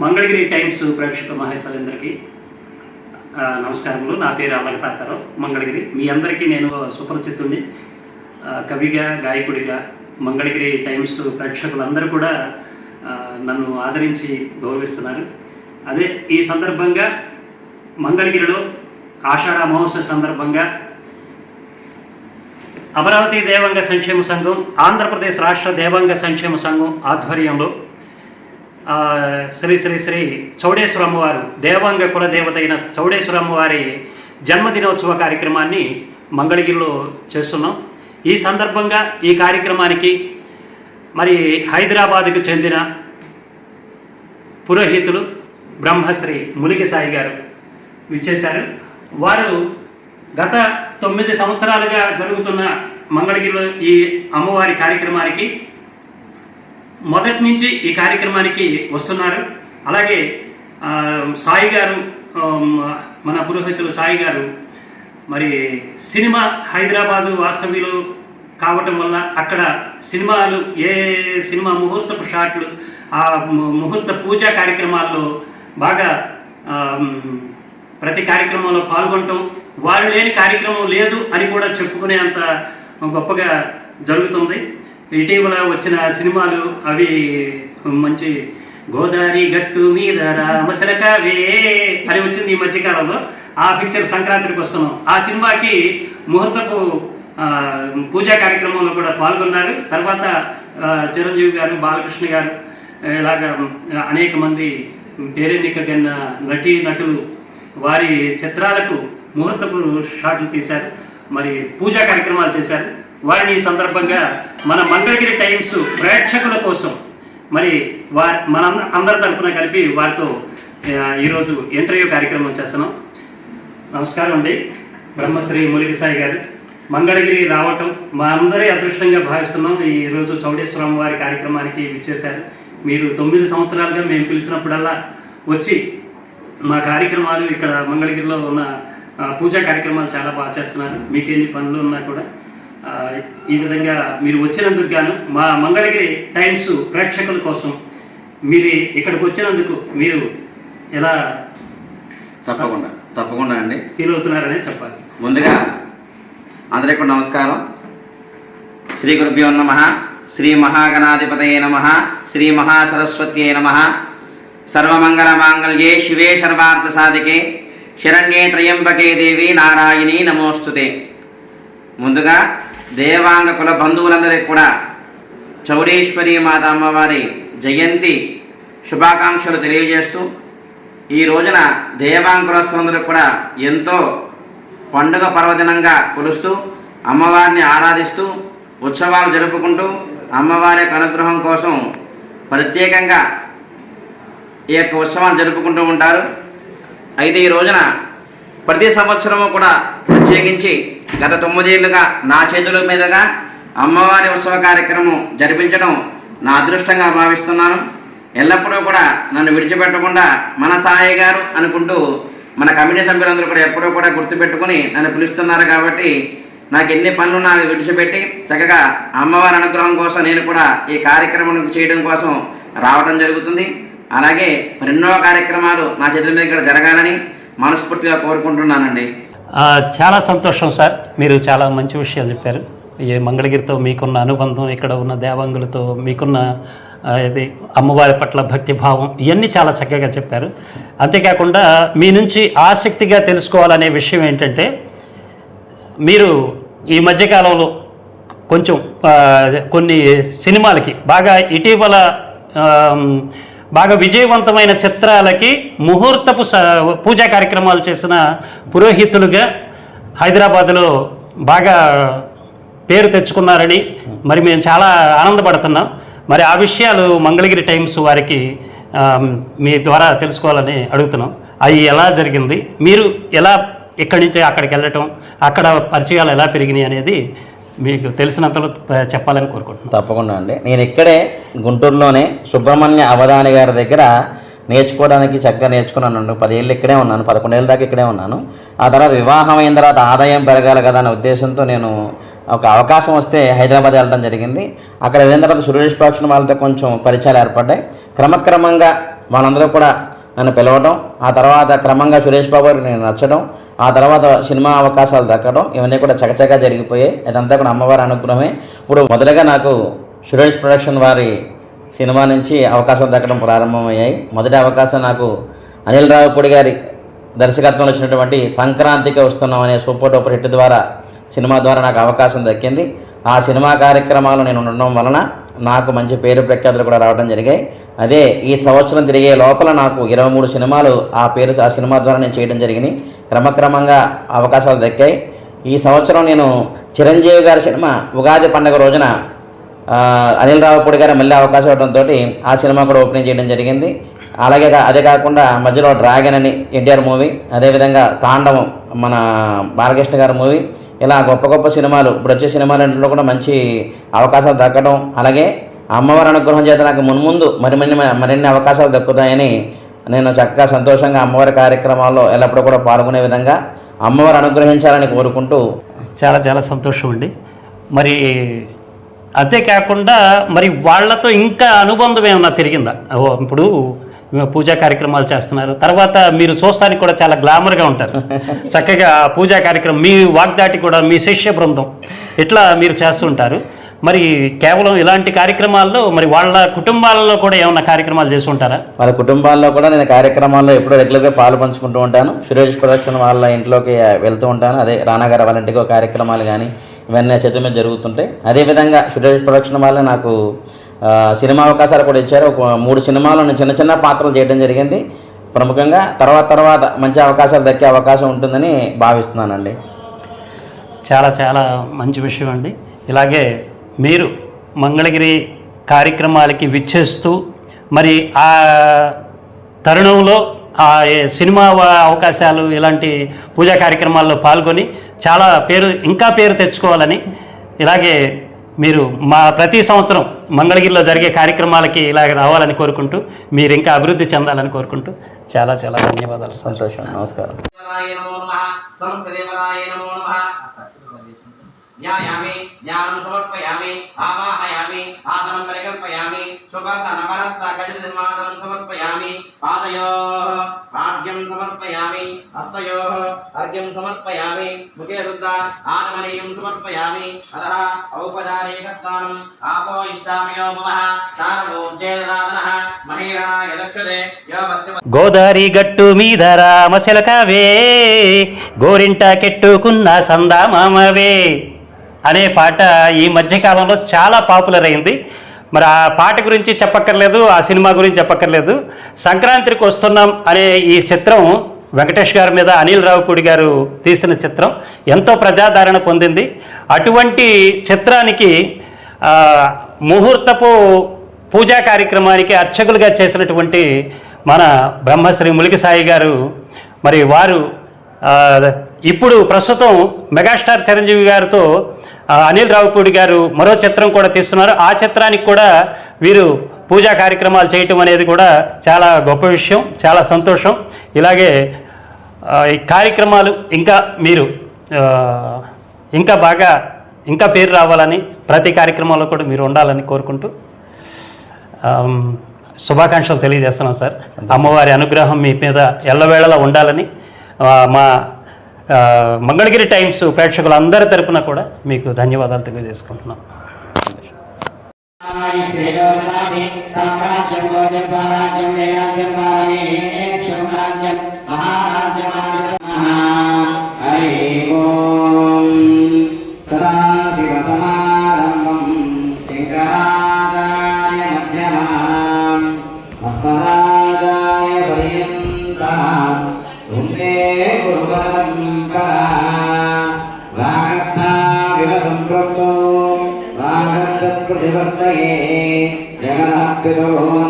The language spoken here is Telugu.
మంగళగిరి టైమ్స్ ప్రేక్షక మహేశ్వరందరికీ నమస్కారములు. నా పేరు అల్లగతాతారావు మంగళగిరి. మీ అందరికీ నేను సుపరిచితుడిని కవిగా గాయకుడిగా మంగళగిరి టైమ్స్ ప్రేక్షకులందరూ కూడా నన్ను ఆదరించి గౌరవిస్తున్నారు. అదే ఈ సందర్భంగా మంగళగిరిలో ఆషాఢ మహోత్సవ సందర్భంగా అమరావతి దేవాంగ సంక్షేమ సంఘం ఆంధ్రప్రదేశ్ రాష్ట్ర దేవాంగ సంక్షేమ సంఘం ఆధ్వర్యంలో శ్రీ శ్రీ శ్రీ చౌడేశ్వర అమ్మవారు దేవాంగ కులదేవత అయిన చౌడేశ్వర అమ్మవారి జన్మదినోత్సవ కార్యక్రమాన్ని మంగళగిరిలో చేస్తున్నాం. ఈ సందర్భంగా ఈ కార్యక్రమానికి మరి హైదరాబాద్కు చెందిన పురోహితులు బ్రహ్మశ్రీ ములిగి సాయి గారు విచ్చేశారు. వారు గత తొమ్మిది సంవత్సరాలుగా జరుగుతున్న మంగళగిరిలో ఈ అమ్మవారి కార్యక్రమానికి మొదటి నుంచి ఈ కార్యక్రమానికి వస్తున్నారు. అలాగే సాయి గారు మన పురోహితులు సాయి గారు మరి సినిమా హైదరాబాదు వాస్తవ్యులు కావటం వల్ల అక్కడ సినిమాలు ఏ సినిమా ముహూర్తపు షాట్లు ఆ ముహూర్త పూజా కార్యక్రమాల్లో బాగా ప్రతి కార్యక్రమంలో పాల్గొనటం వారు లేని కార్యక్రమం లేదు అని కూడా చెప్పుకునే అంత గొప్పగా జరుగుతుంది. ఇటీవల వచ్చిన సినిమాలు అవి మంచి గోదావరి గట్టు మీద రామశలకావే అని వచ్చింది ఈ మధ్యకాలంలో. ఆ పిక్చర్ సంక్రాంతికి వస్తున్నాం. ఆ సినిమాకి ముహూర్తపు పూజా కార్యక్రమంలో కూడా పాల్గొన్నారు. తర్వాత చిరంజీవి గారు బాలకృష్ణ గారు ఇలాగ అనేక మంది పేరెన్నికగన్న నటీ నటులు వారి చిత్రాలకు ముహూర్తపు షాట్లు తీశారు. మరి పూజా కార్యక్రమాలు చేశారు. వారిని ఈ సందర్భంగా మన మంగళగిరి టైమ్స్ ప్రేక్షకుల కోసం మరి వారి మన అందరి తరఫున కలిపి వారితో ఈరోజు ఇంటర్వ్యూ కార్యక్రమం చేస్తున్నాం. నమస్కారం అండి. బ్రహ్మశ్రీ ములిగి సాయి గారు. మంగళగిరి రావటం మా అందరి అదృష్టంగా భావిస్తున్నాం. ఈరోజు చౌడేశ్వరం వారి కార్యక్రమానికి విచ్చేశారు. మీరు తొమ్మిది సంవత్సరాలుగా మేము పిలిచినప్పుడల్లా వచ్చి మా కార్యక్రమాలు ఇక్కడ మంగళగిరిలో ఉన్న పూజా కార్యక్రమాలు చాలా బాగా చేస్తున్నారు. మీకు ఎన్ని పనులు ఉన్నా కూడా ఈ విధంగా మీరు వచ్చినందుకు గాను మా మంగళగిరి టైమ్స్ ప్రేక్షకుల కోసం మీరు ఇక్కడికి వచ్చినందుకు మీరు ఎలా తప్పకుండా తప్పకుండా అండి. ఫీల్ అవుతున్నారనే చెప్పాలి. ముందుగా అందరికీ నమస్కారం. శ్రీ గురుభ్యో నమ శ్రీ మహాగణాధిపతయే నమ శ్రీ మహాసరస్వత్యే నమ. సర్వమంగళ మాంగళ్యే శివే సర్వార్థ సాధికే శరణ్యే త్రయంబకే దేవి నారాయణి నమోస్తుతే. ముందుగా దేవాంగ కుల బంధువులందరికీ కూడా చౌడేశ్వరి మాత అమ్మవారి జయంతి శుభాకాంక్షలు తెలియజేస్తూ ఈ రోజున దేవాంకులస్తులందరూ కూడా ఎంతో పండుగ పర్వదినంగా కొలుస్తూ అమ్మవారిని ఆరాధిస్తూ ఉత్సవాలు జరుపుకుంటూ అమ్మవారి యొక్క అనుగ్రహం కోసం ప్రత్యేకంగా ఈ యొక్క ఉత్సవాలు జరుపుకుంటూ ఉంటారు. అయితే ఈ రోజున ప్రతి సంవత్సరము కూడా ప్రత్యేకించి గత తొమ్మిదేళ్ళుగా నా చేతుల మీదుగా అమ్మవారి ఉత్సవ కార్యక్రమం జరిపించడం నా అదృష్టంగా భావిస్తున్నాను. ఎల్లప్పుడూ కూడా నన్ను విడిచిపెట్టకుండా మన సాయి గారు అనుకుంటూ మన కమిటీ సభ్యులందరూ కూడా ఎప్పుడూ కూడా గుర్తుపెట్టుకుని నన్ను పిలుస్తున్నారు కాబట్టి నాకు ఎన్ని పనులు నాకు విడిచిపెట్టి చక్కగా అమ్మవారి అనుగ్రహం కోసం నేను కూడా ఈ కార్యక్రమం చేయడం కోసం రావడం జరుగుతుంది. అలాగే మరెన్నో కార్యక్రమాలు నా చేతుల మీద ఇక్కడ జరగాలని మనస్ఫూర్తిగా కోరుకుంటున్నానండి. చాలా సంతోషం సార్. మీరు చాలా మంచి విషయాలు చెప్పారు. ఈ మంగళగిరితో మీకున్న అనుబంధం ఇక్కడ ఉన్న దేవాంగులతో మీకున్న ఇది అమ్మవారి పట్ల భక్తి భావం ఇవన్నీ చాలా చక్కగా చెప్పారు. అంతేకాకుండా మీ నుంచి ఆసక్తిగా తెలుసుకోవాలనే విషయం ఏంటంటే మీరు ఈ మధ్యకాలంలో కొంచెం కొన్ని సినిమాలకి బాగా ఇటీవల బాగా విజయవంతమైన చిత్రాలకి ముహూర్తపు స- పూజా కార్యక్రమాలు చేసిన పురోహితులుగా హైదరాబాద్లో బాగా పేరు తెచ్చుకున్నారని మరి మేము చాలా ఆనందపడుతున్నాం. మరి ఆ విషయాలు మంగళగిరి టైమ్స్ వారికి మీ ద్వారా తెలుసుకోవాలని అడుగుతున్నాం. అవి ఎలా జరిగింది? మీరు ఎలా ఇక్కడి నుంచి అక్కడికి వెళ్ళటం? అక్కడ పరిచయాలు ఎలా పెరిగినాయి అనేది మీకు తెలిసినంతలో చెప్పాలని కోరుకుంటున్నాను. తప్పకుండా అండి. నేను ఇక్కడే గుంటూరులోనే సుబ్రహ్మణ్య అవధాని గారి దగ్గర నేర్చుకోవడానికి చక్కగా నేర్చుకున్నాను పదేళ్ళు ఇక్కడే ఉన్నాను పదకొండేళ్ళ దాకా ఇక్కడే ఉన్నాను. ఆ తర్వాత వివాహం అయిన తర్వాత ఆదాయం పెరగాలి కదా అనే ఉద్దేశంతో నేను ఒక అవకాశం వస్తే హైదరాబాద్ వెళ్ళడం జరిగింది. అక్కడ వెళ్ళిన తర్వాత సురేష్ ప్రోక్షణ వాళ్ళతో కొంచెం పరిచయాలు ఏర్పడ్డాయి. క్రమక్రమంగా వాళ్ళందరూ కూడా నన్ను పిలవడం ఆ తర్వాత క్రమంగా సురేష్ బాబు గారికి నేను నచ్చడం ఆ తర్వాత సినిమా అవకాశాలు దక్కడం ఇవన్నీ కూడా చకచకా జరిగిపోయాయి. ఇదంతా కూడా అమ్మవారి అనుగ్రహమే. ఇప్పుడు మొదటగా నాకు సురేష్ ప్రొడక్షన్ వారి సినిమా నుంచి అవకాశం దక్కడం ప్రారంభమయ్యాయి. మొదటి అవకాశం నాకు అనిల్ రావుపూడి గారి దర్శకత్వంలో వచ్చినటువంటి సంక్రాంతికి వస్తున్నాం అనే సూపర్ డూపర్ హిట్ ద్వారా సినిమా ద్వారా నాకు అవకాశం దక్కింది. ఆ సినిమా కార్యక్రమాలు నేను ఉండడం వలన నాకు మంచి పేరు ప్రఖ్యాతులు కూడా రావడం జరిగాయి. అదే ఈ సంవత్సరం తిరిగే లోపల నాకు ఇరవై మూడు సినిమాలు ఆ పేరు ఆ సినిమా ద్వారా నేను చేయడం జరిగింది. క్రమక్రమంగా అవకాశాలు దక్కాయి. ఈ సంవత్సరం నేను చిరంజీవి గారి సినిమా ఉగాది పండుగ రోజున అనిల్ రావుపూడి గారు మళ్ళీ అవకాశం ఇవ్వడంతో ఆ సినిమా కూడా ఓపెనింగ్ చేయడం జరిగింది. అలాగే అదే కాకుండా మధ్యలో డ్రాగన్ అని ఎన్టీఆర్ మూవీ అదేవిధంగా తాండవం మన బాలకృష్ణ గారి మూవీ. ఇలా గొప్ప గొప్ప సినిమాలు ఇప్పుడు వచ్చే సినిమాలన్నింటిలో కూడా మంచి అవకాశాలు దక్కడం అలాగే అమ్మవారి అనుగ్రహం చేత నాకు మున్ముందు మరి మరిన్ని మరిన్ని అవకాశాలు దక్కుతాయని నేను చక్కగా సంతోషంగా అమ్మవారి కార్యక్రమాల్లో ఎల్లప్పుడూ కూడా పాల్గొనే విధంగా అమ్మవారు అనుగ్రహించాలని కోరుకుంటూ చాలా చాలా సంతోషం అండి. మరి అంతేకాకుండా మరి వాళ్ళతో ఇంకా అనుబంధం ఏమన్నా పెరిగిందా? ఓ, ఇప్పుడు పూజా కార్యక్రమాలు చేస్తున్నారు. తర్వాత మీరు చూస్తానికి కూడా చాలా గ్లామర్గా ఉంటారు. చక్కగా పూజా కార్యక్రమం మీ వాగ్దాటి కూడా మీ శిష్య బృందం ఇట్లా మీరు చేస్తుంటారు. మరి కేవలం ఇలాంటి కార్యక్రమాల్లో మరి వాళ్ళ కుటుంబాలలో కూడా ఏమన్నా కార్యక్రమాలు చేసి ఉంటారా వాళ్ళ కుటుంబాల్లో కూడా నేను కార్యక్రమాల్లో ఎప్పుడూ రెగ్యులర్గా పాలు పంచుకుంటూ ఉంటాను. సురేష్ ప్రొడక్షన్ వాళ్ళ ఇంట్లోకి వెళ్తూ ఉంటాను. అదే రానాగారు వాళ్ళ ఇంటికి కార్యక్రమాలు కానీ ఇవన్నీ చేతుల మీద జరుగుతుంటాయి. అదేవిధంగా సురేష్ ప్రొడక్షన్ వాళ్ళే నాకు సినిమా అవకాశాలు కూడా ఇచ్చారు. ఒక మూడు సినిమాలను చిన్న చిన్న పాత్రలు చేయడం జరిగింది. ప్రముఖంగా తర్వాత తర్వాత మంచి అవకాశాలు దక్కే అవకాశం ఉంటుందని భావిస్తున్నానండి. చాలా చాలా మంచి విషయం అండి. ఇలాగే మీరు మంగళగిరి కార్యక్రమాలకి విచ్చేస్తూ మరి ఆ తరుణంలో ఆ సినిమా అవకాశాలు ఇలాంటి పూజా కార్యక్రమాల్లో పాల్గొని చాలా పేరు ఇంకా పేరు తెచ్చుకోవాలని ఇలాగే మీరు మా ప్రతి సంవత్సరం మంగళగిరిలో జరిగే కార్యక్రమాలకి ఇలాగ రావాలని కోరుకుంటూ మీరు ఇంకా అభివృద్ధి చెందాలని కోరుకుంటూ చాలా చాలా ధన్యవాదాలు. సంతోషం. నమస్కారం. దేవతాయ జ్ఞాయామి జ్ఞానం సమర్పయామి ఆవాహయామి ఆసనం పరికల్పయామి సువర్ణ నవరత్న ఖచ్చితమాదనం సమర్పయామి పాదయో పాఠ్యం సమర్పయామి హస్తయోః అర్ఘ్యం సమర్పయామి ముఖే రుద్ద ఆనమనీయం సమర్పయామి అతః ఔపచారిక స్నానం ఆపో ఇష్టామయో మమః తారణోజ్జేదనాదనః మహీరణాయ దక్షతే యో గోదారి గట్టు మీద రామశిలకవే గోరింట కెట్టుకున్న సందామామవే అనే పాట ఈ మధ్యకాలంలో చాలా పాపులర్ అయింది. మరి ఆ పాట గురించి చెప్పక్కర్లేదు ఆ సినిమా గురించి చెప్పక్కర్లేదు. సంక్రాంతికి వస్తున్నాం అనే ఈ చిత్రం వెంకటేష్ గారి మీద అనిల్ రావుపూడి గారు తీసిన చిత్రం ఎంతో ప్రజాదరణ పొందింది. అటువంటి చిత్రానికి ముహూర్తపు పూజా కార్యక్రమానికి అర్చకులుగా చేసినటువంటి మన బ్రహ్మశ్రీ ములికి సాయి గారు మరి వారు ఇప్పుడు ప్రస్తుతం మెగాస్టార్ చిరంజీవి గారితో అనిల్ రావుపూడి గారు మరో చిత్రం కూడా తీస్తున్నారు. ఆ చిత్రానికి కూడా వీరు పూజా కార్యక్రమాలు చేయటం అనేది కూడా చాలా గొప్ప విషయం చాలా సంతోషం. ఇలాగే ఈ కార్యక్రమాలు ఇంకా మీరు ఇంకా బాగా ఇంకా పేరు రావాలని ప్రతి కార్యక్రమంలో కూడా మీరు ఉండాలని కోరుకుంటూ శుభాకాంక్షలు తెలియజేస్తున్నాం సార్. అమ్మవారి అనుగ్రహం మీ మీద ఎల్లవేళలా ఉండాలని మా మంగళగిరి టైమ్స్ ప్రేక్షకులందరి తరపున కూడా మీకు ధన్యవాదాలు తెలియజేసుకుంటున్నాం. హరి فاستغفرون